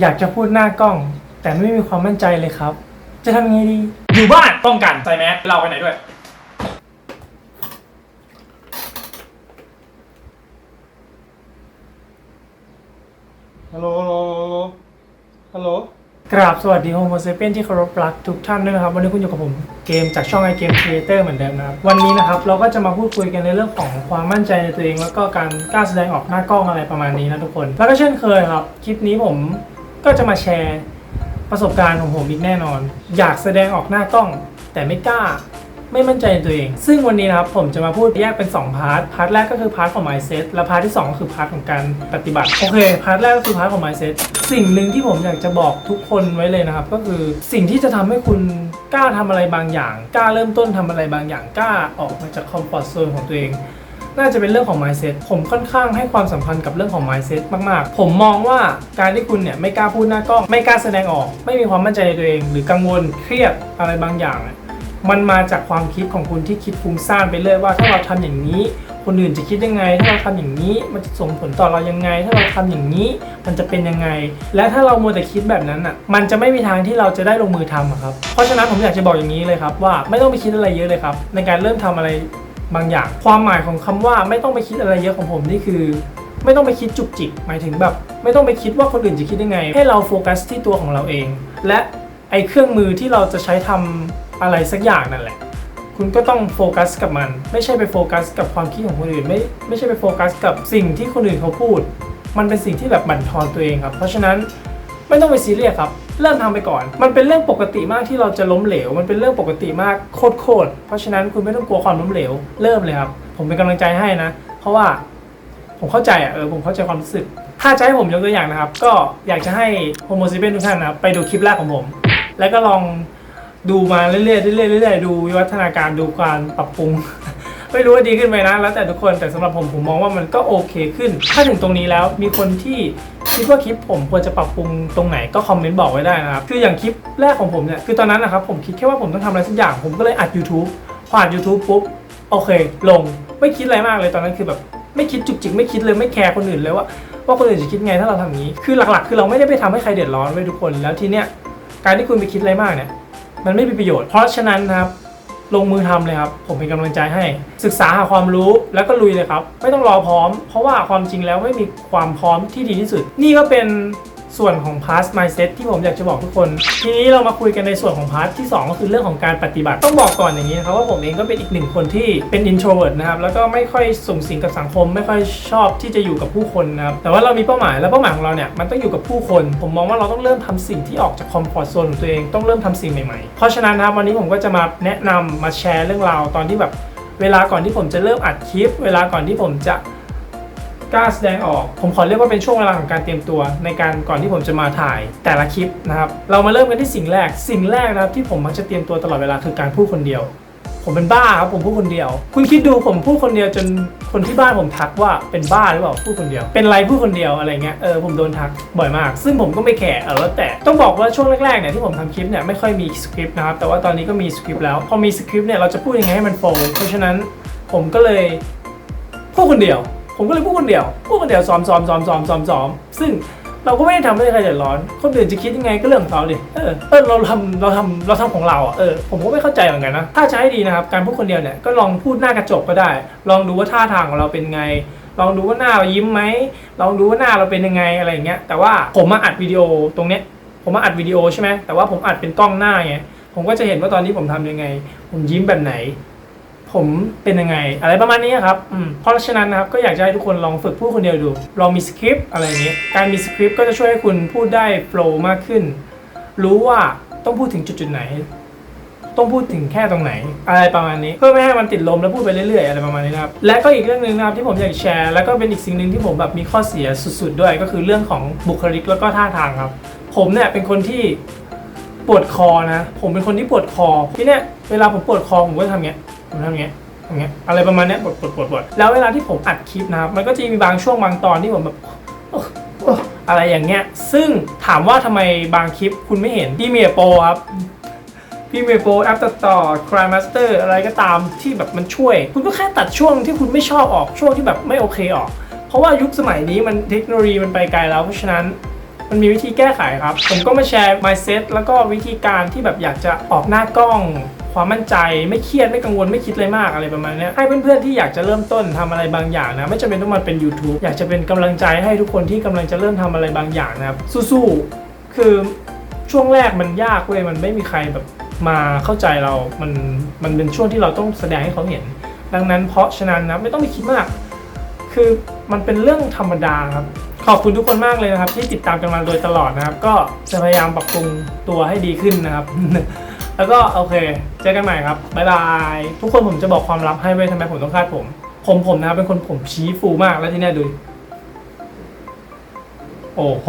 อยากจะพูดหน้ากล้อง แต่ไม่มีความมั่นใจเลยครับ จะทำยังไงดี อยู่บ้านป้องกันใส่แมสเราไปไหนด้วยฮัลโหลฮัลโหล ฮัลโหล กราบสวัสดีโฮโมเซเปียนที่เคารพรักทุกท่านด้วยนะครับ วันนี้คุณอยู่กับผมเกมจากช่องไอเกมครีเอเตอร์เหมือนเดิมนะครับ วันนี้นะครับเราก็จะมาพูดคุยกันในเรื่องของความมั่นใจในตัวเอง แล้วก็การกล้าแสดงออกหน้ากล้องอะไรประมาณนี้นะทุกคน แล้วก็เช่นเคยครับ คลิปนี้ผม ก็จะมาแชร์ประสบการณ์ของผมอีกแน่นอน อยากแสดงออกหน้ากล้อง แต่ไม่กล้า ไม่มั่นใจในตัวเอง ซึ่งวันนี้นะครับผมจะมาพูดแยกเป็น 2 พาร์ท พาร์ทแรกก็คือพาร์ทของ mindset และพาร์ทที่ 2 ก็คือพาร์ทของการปฏิบัติ โอเค พาร์ทแรกก็คือพาร์ทของ mindset สิ่งหนึ่งที่ผมอยากจะบอกทุกคนไว้เลยนะครับ ก็คือสิ่งที่จะทำให้คุณกล้าทำอะไรบางอย่าง กล้าเริ่มต้นทำอะไรบางอย่าง กล้าออกมาจากคอมฟอร์ z โซนของตัวเอง น่าจะเป็นเรื่องของ mindset ผมค่อนข้างให้ความสำคัญกับเรื่องของ mindset มากๆ ผมมองว่าการที่คุณเนี่ยไม่กล้าพูดหน้ากล้อง ไม่กล้าแสดงออก ไม่มีความมั่นใจในตัวเอง หรือกังวลเครียดอะไรบางอย่างมันมาจากความคิดของคุณที่คิดฟุ้งซ่านไปเรื่อยว่าถ้าเราทำอย่างนี้ คนอื่นจะคิดยังไง ถ้าเราทำอย่างนี้ มันจะส่งผลต่อเรายังไง ถ้าเราทำอย่างนี้ มันจะเป็นยังไง และถ้าเรามัวแต่คิดแบบนั้นอะ มันจะไม่มีทางที่เราจะได้ลงมือทำครับ เพราะฉะนั้นผมอยากจะบอกอย่างนี้เลยครับว่าไม่ต้องไปคิดอะไรเยอะเลยครับในการเริ่มทำอะไร บางอย่าง ความหมายของคำว่าไม่ต้องไปคิดอะไรเยอะของผมนี่คือ ไม่ต้องไปคิดจุกจิกหมายถึงแบบ ไม่ต้องไปคิดว่าคนอื่นจะคิดยังไง ให้เราโฟกัสที่ตัวของเราเอง และไอเครื่องมือที่เราจะใช้ทำอะไรสักอย่างนั่นแหละ คุณก็ต้องโฟกัสกับมัน ไม่ใช่ไปโฟกัสกับความคิดของคนอื่น ไม่ไม่ใช่ไปโฟกัสกับสิ่งที่คนอื่นเขาพูด มันเป็นสิ่งที่แบบบั่นทอนตัวเองครับ เพราะฉะนั้นไม่ต้องไปซีเรียสครับ เริ่มทำไปก่อน มันเป็นเรื่องปกติมากที่เราจะล้มเหลว มันเป็นเรื่องปกติมากโคตรๆเพราะฉะนั้นคุณไม่ต้องกลัวความล้มเหลว เริ่มเลยครับ ผมเป็นกำลังใจให้นะ เพราะว่าผมเข้าใจอะเออผมเข้าใจความรู้สึก ถ้าจะให้ผมยกตัวอย่างนะครับ ก็อยากจะให้โฮโมซิเปนทุกท่านนะไปดูคลิปแรกของผม แล้วก็ลองดูมาเรื่อยๆเรื่อยๆเรื่อยๆดูวิวัฒนาการดูการปรับปรุงไม่รู้ว่าดีขึ้นไหมนะ แล้วแต่ทุกคนแต่สำหรับผมผมมองว่ามันก็โอเคขึ้น ถ้าถึงตรงนี้แล้วมีคนที่ คิดว่าคลิปผมควรจะปรับปรุงตรงไหนก็คอมเมนต์บอกไว้ได้นะครับ คืออย่างคลิปแรกของผมเนี่ย คือตอนนั้นนะครับผมคิดแค่ว่าผมต้องทำอะไรสักอย่าง ผมก็เลยอัด YouTube พออัด YouTube ปุ๊บ โอเค ลง ไม่คิดอะไรมากเลยตอนนั้นคือแบบไม่คิดจุกจิกไม่คิดเลยไม่แคร์คนอื่นเลยว่าว่าคนอื่นจะคิดไงถ้าเราทำอย่างนี้ คือหลักๆ คือเราไม่ได้ไปทำให้ใครเดือดร้อนไว้ยทุกคน แล้วทีเนี้ยการที่คุณไปคิดอะไรมากเนี่ย มันไม่มีประโยชน์ เพราะฉะนั้นนะครับ ลงมือทำเลยครับ ผมเป็นกำลังใจให้ ศึกษาหาความรู้แล้วก็ลุยเลยครับ ไม่ต้องรอพร้อม เพราะว่าความจริงแล้วไม่มีความพร้อมที่ดีที่สุด นี่ก็เป็น ส่วนของ past mindset ที่ผมอยากจะบอกทุกคน ทีนี้เรามาคุยกันในส่วนของ part ที่ 2 ก็คือเรื่องของการปฏิบัติต้องบอกก่อนอย่างนี้นะครับว่าผมเองก็เป็นอีกหนึ่งคนที่เป็น introvert นะครับแล้วก็ไม่ค่อยสูงสิงกับสังคม ไม่ค่อยชอบที่จะอยู่กับผู้คนนะครับแต่ว่าเรามีเป้าหมายและเป้าหมายของเราเนี่ยมันต้องอยู่กับผู้คน ผมมองว่าเราต้องเริ่มทำสิ่งที่ออกจาก comfort zone ของตัวเองต้องเริ่มทำสิ่งใหม่ๆเพราะฉะนั้นนะครับวันนี้ผมก็จะมาแนะนำมาแชร์เรื่องราวตอนที่แบบเวลาก่อนที่ผมจะเริ่มอัดคลิป เวลาก่อนที่ผมจะ กล้าแสดงออก ผมขอเรียกว่าเป็นช่วงเวลาของการเตรียมตัว ในการก่อนที่ผมจะมาถ่ายแต่ละคลิปนะครับ เรามาเริ่มกันที่สิ่งแรก สิ่งแรกนะครับที่ผมมักจะเตรียมตัวตลอดเวลาคือการพูดคนเดียว ผมเป็นบ้าครับผมพูดคนเดียว คุณคิดดูผมพูดคนเดียวจนคนที่บ้านผมทักว่าเป็นบ้าหรือเปล่าพูดคนเดียว เป็นไรพูดคนเดียวอะไรเงี้ยเออผมโดนทักบ่อยมาก ซึ่งผมก็ไม่แคร์เออแล้วแต่ต้องบอกว่าช่วงแรกๆเนี่ยที่ผมทำคลิปเนี่ยไม่ค่อยมีสคริปต์นะครับแต่ว่าตอนนี้ก็มีสคริปต์แล้วพอมีสคริปต์เนี่ยเราจะพูดยังไงให้มันโฟล์เพราะฉะนั้นผมก็เลยพูดคนเดียว ผมก็เลยพูดคนเดียว พูดคนเดียวซ้อมซ้อมซ้อมซ้อมซ้อมซ้อมซึ่งเราก็ไม่ได้ทำให้ใครเดือดร้อน คนอื่นจะคิดยังไงก็เรื่องของเขาดิเออเออเราทำเราทำเราทำของเราอะเออผมก็ไม่เข้าใจเหมือนกันนะ ถ้าให้ดีนะครับ การพูดคนเดียวเนี่ยก็ลองพูดหน้ากระจกก็ได้ ลองดูว่าท่าทางของเราเป็นไง ลองดูว่าหน้าเรายิ้มไหมลองดูว่าหน้าเราเป็นยังไงอะไรอย่างเงี้ย แต่ว่าผมมาอัดวิดีโอตรงเนี้ย ผมมาอัดวิดีโอใช่ไหมแต่ว่าผมอัดเป็นกล้องหน้าไงผมก็จะเห็นว่าตอนนี้ผมทำยังไง ผมยิ้มแบบไหน ผมเป็นยังไง อะไรประมาณนี้ครับอืมเพราะฉะนั้นนะครับก็อยากจะให้ทุกคนลองฝึกพูดคนเดียวดู ลองมีสคริปต์อะไรอย่างนี้ การมีสคริปต์ก็จะช่วยให้คุณพูดได้โฟล์มากขึ้น รู้ว่าต้องพูดถึงจุดๆไหน ต้องพูดถึงแค่ตรงไหน อะไรประมาณนี้ เพื่อไม่ให้มันติดลมแล้วพูดไปเรื่อยๆอะไรประมาณนี้นะครับ และก็อีกเรื่องหนึ่งนะครับที่ผมอยากแชร์ แล้วก็เป็นอีกสิ่งหนึ่งที่ผมแบบมีข้อเสียสุด ๆ ด้วย ก็คือเรื่องของบุคลิกแล้วก็ท่าทางครับ ผมเนี่ยเป็นคนที่ปวดคอนะ ผมเป็นคนที่ปวดคอทีเนี้ยเวลาผมปวดคอผมก็ทำเงี้ย ผมทำอย่างเงี้ยอย่างเงี้ยอะไรประมาณเนี้ยปวดปวดปวดปวดแล้วเวลาที่ผมอัดคลิปนะครับมันก็จะมีบางช่วงบางตอนที่ผมแบบอะไรอย่างเงี้ย ซึ่งถามว่าทำไมบางคลิปคุณไม่เห็นพี่เมียโปครับพี่เมโปแอปตัดต่อ Crime Master อะไรก็ตามที่แบบมันช่วย คุณก็แค่ตัดช่วงที่คุณไม่ชอบออกช่วงที่แบบไม่โอเคออก เพราะว่ายุคสมัยนี้มันเทคโนโลยีมันไปไกลแล้ว เพราะฉะนั้นมันมีวิธีแก้ไขครับ ผมก็มาแชร์ mindset แล้วก็วิธีการที่แบบอยากจะออกหน้ากล้อง ความมั่นใจไม่เครียดไม่กังวลไม่คิดอะไรมากอะไรประมาณนี้ให้เพื่อนๆที่อยากจะเริ่มต้นทำอะไรบางอย่างนะไม่จำเป็นต้องมาเป็น YouTube อยากจะเป็นกำลังใจให้ทุกคนที่กำลังจะเริ่มทำอะไรบางอย่างนะครับสู้ๆคือช่วงแรกมันยากเว้ยมันไม่มีใครแบบมาเข้าใจเรา มันมันเป็นช่วงที่เราต้องแสดงให้เขาเห็น ดังนั้นเพราะฉะนั้นนะไม่ต้องไปคิดมาก คือมันเป็นเรื่องธรรมดาครับ ขอบคุณทุกคนมากเลยนะครับ ที่ติดตามกันมาโดยตลอดนะครับ ก็จะพยายามปรับปรุงตัวให้ดีขึ้นนะครับ แล้วก็โอเค เจอกันใหม่ครับ บ๊ายบาย ทุกคนผมจะบอกความลับให้เว้ยทำไมผมต้องคาดผม ผมผมนะครับเป็นคนผมชี้ฟูมากแล้วที่เนี่ยดู โอ้โห